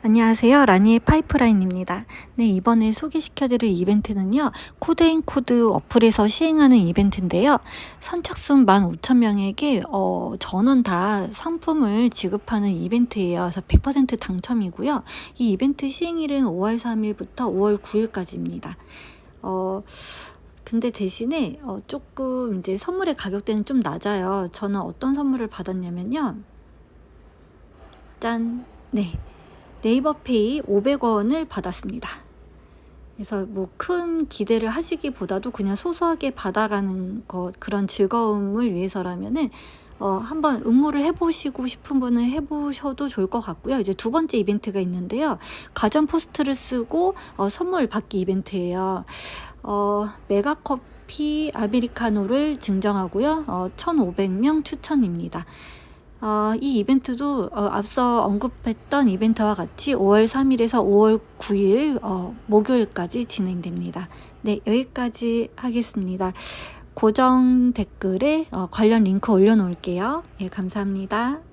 안녕하세요. 라니의 파이프라인입니다. 네, 이번에 소개시켜드릴 이벤트는요, 코드앤 코드 어플에서 시행하는 이벤트인데요. 선착순 15,000명에게, 어, 전원 다 상품을 지급하는 이벤트예요. 그래서 100% 당첨이고요. 이 이벤트 시행일은 5월 3일부터 5월 9일까지입니다. 어, 근데 대신에, 어, 조금 이제 선물의 가격대는 좀 낮아요. 저는 어떤 선물을 받았냐면요. 짠! 네. 네이버페이 500원을 받았습니다. 그래서 뭐 큰 기대를 하시기보다도 그냥 소소하게 받아가는 것 그런 즐거움을 위해서라면은 어, 한번 응모를 해보시고 싶은 분은 해보셔도 좋을 것 같고요. 이제 두 번째 이벤트가 있는데요. 가전 포스트를 쓰고 어, 선물 받기 이벤트예요. 어, 메가커피 아메리카노를 증정하고요. 어, 1,500명 추천입니다. 어, 이 이벤트도 어, 앞서 언급했던 이벤트와 같이 5월 3일에서 5월 9일 어, 목요일까지 진행됩니다. 네, 여기까지 하겠습니다. 고정 댓글에 어, 관련 링크 올려놓을게요. 예, 감사합니다.